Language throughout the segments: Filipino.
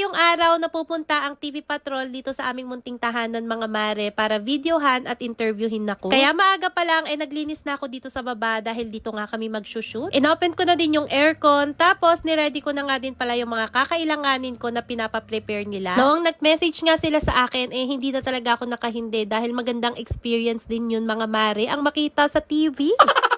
ngayong araw na pupunta ang TV Patrol dito sa aming munting tahanan mga mare para videohan at interviewin ako. Kaya maaga pa lang ay naglinis na ako dito sa baba dahil dito nga kami mag-shoot. Inopen ko na din yung aircon tapos niready ko na nga din pala yung mga kakailanganin ko na pinapa-prepare nila. Noong nag-message nga sila sa akin eh hindi na talaga ako nakahindi dahil magandang experience din yun mga mare ang makita sa TV.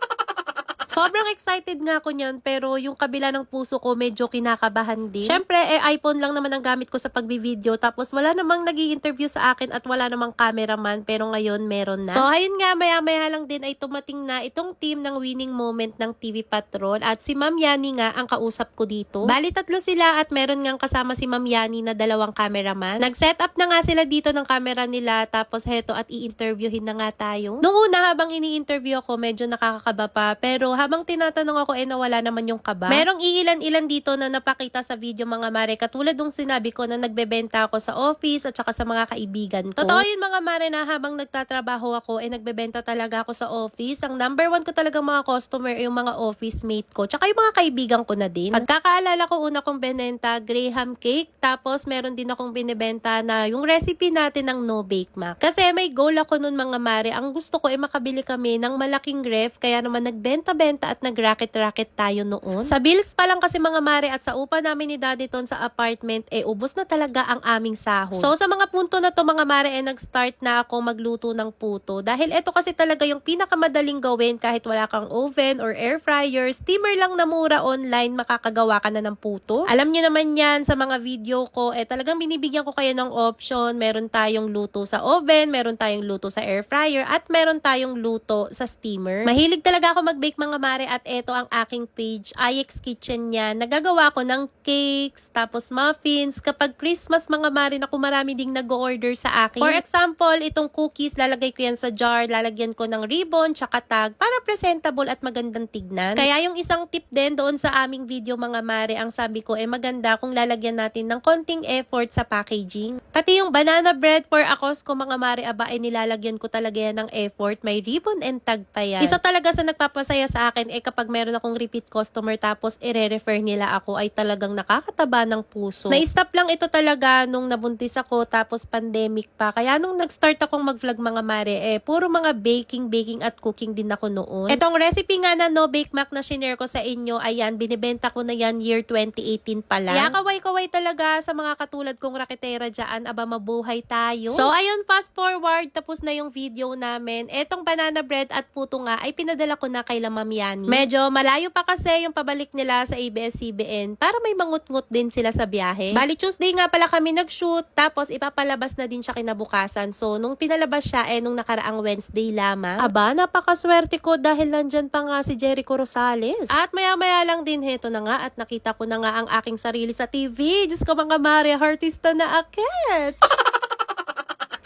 Sobrang excited nga ako niyan pero yung kabila ng puso ko medyo kinakabahan din. Syempre, eh, iPhone lang naman ang gamit ko sa pagbi-video tapos wala namang nag interview sa akin at wala namang cameraman pero ngayon meron na. So, ayun nga, maya-maya lang din ay tumating na itong team ng winning moment ng TV Patrol at si Ma'am Yani nga ang kausap ko dito. Bali, tatlo sila at meron ngang kasama si Ma'am Yani na dalawang cameraman. Nag-set up na nga sila dito ng camera nila tapos heto at i-interviewin na nga tayo. Noong una habang ini-interview ako, medyo nakakakaba pa pero habang tinatanong ako eh nawala naman yung kaba. Merong iilan-ilan dito na napakita sa video mga mare katulad nung sinabi ko na nagbebenta ako sa office at saka sa mga kaibigan ko. Totoo yun mga mare na habang nagtatrabaho ako eh nagbebenta talaga ako sa office. Ang number one ko talaga mga customer yung mga office mate ko tsaka yung mga kaibigan ko na din. Pagkakaalala ko una kong benenta Graham cake tapos meron din akong binibenta na yung recipe natin ng no bake mac. Kasi may goal ako nun mga mare. Ang gusto ko ay makabili kami ng malaking ref kaya naman nagbenta-benta at nag-racket-racket tayo noon. Sa bills pa lang kasi mga mare at sa upa namin ni Daddy Ton sa apartment, eh ubos na talaga ang aming sahod. So sa mga punto na to mga mare, eh nag-start na ako magluto ng puto. Dahil ito kasi talaga yung pinakamadaling gawin kahit wala kang oven or air fryer, steamer lang na mura online, makakagawa ka na ng puto. Alam niyo naman yan sa mga video ko, eh talagang binibigyan ko kayo ng option. Meron tayong luto sa oven, meron tayong luto sa air fryer, at meron tayong luto sa steamer. Mahilig talaga ako mag-bake mga mare at ito ang aking page, IX Kitchen yan. Nagagawa ko ng cakes, tapos muffins. Kapag Christmas mga mare, naku marami ding nag-order sa akin. For example, itong cookies, lalagay ko yan sa jar, lalagyan ko ng ribbon, tsaka tag, para presentable at magandang tignan. Kaya yung isang tip din doon sa aming video mga mare, ang sabi ko, eh maganda kung lalagyan natin ng konting effort sa packaging. Pati yung banana bread for a Costco mga mare, aba, ay nilalagyan ko talaga yan ng effort. May ribbon and tag pa yan. Isa talaga sa nagpapasaya sa akin, eh kapag meron akong repeat customer tapos ire-refer nila ako, ay talagang nakakataba ng puso. Na-stop lang ito talaga nung nabuntis ako tapos pandemic pa. Kaya nung nag-start akong mag-vlog mga mare, eh puro mga baking, baking at cooking din ako noon. Etong recipe nga na no bake mac na shinare ko sa inyo, ayan, binibenta ko na yan year 2018 pa lang. Kaya kaway-kaway talaga sa mga katulad kong raketera dyan, aba mabuhay tayo. So ayun, fast forward, tapos na yung video namin. Etong banana bread at puto nga ay pinadala ko na kay La Ma'am Yani. Medyo malayo pa kasi yung pabalik nila sa ABS-CBN para may mangut-ngut din sila sa biyahe. Bali Tuesday nga pala kami nag-shoot tapos ipapalabas na din siya kinabukasan. So nung pinalabas siya eh nung nakaraang Wednesday lamang. Aba, napakaswerte ko dahil nandyan pa nga si Jericho Rosales. At maya-maya lang din heto na nga at nakita ko na nga ang aking sarili sa TV. Diyos ko mga Maria, artista na aketch!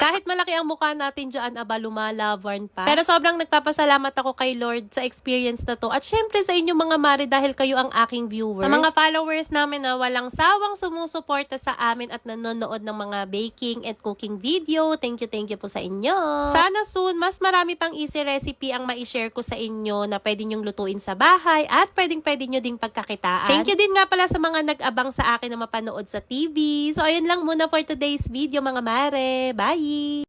Kahit malaki ang mukha natin dyan, aba lumalavarn pa. Pero sobrang nagpapasalamat ako kay Lord sa experience na to. At syempre sa inyo mga mare dahil kayo ang aking viewers. Sa mga followers namin na walang sawang sumusuporta sa amin at nanonood ng mga baking and cooking video. Thank you, thank you po sa inyo. Sana soon, mas marami pang easy recipe ang ma-share ko sa inyo na pwede nyong lutuin sa bahay at pwedeng pwede nyo ding pagkakitaan. Thank you din nga pala sa mga nag-abang sa akin na mapanood sa TV. So ayun lang muna for today's video mga mare. Bye! kasih.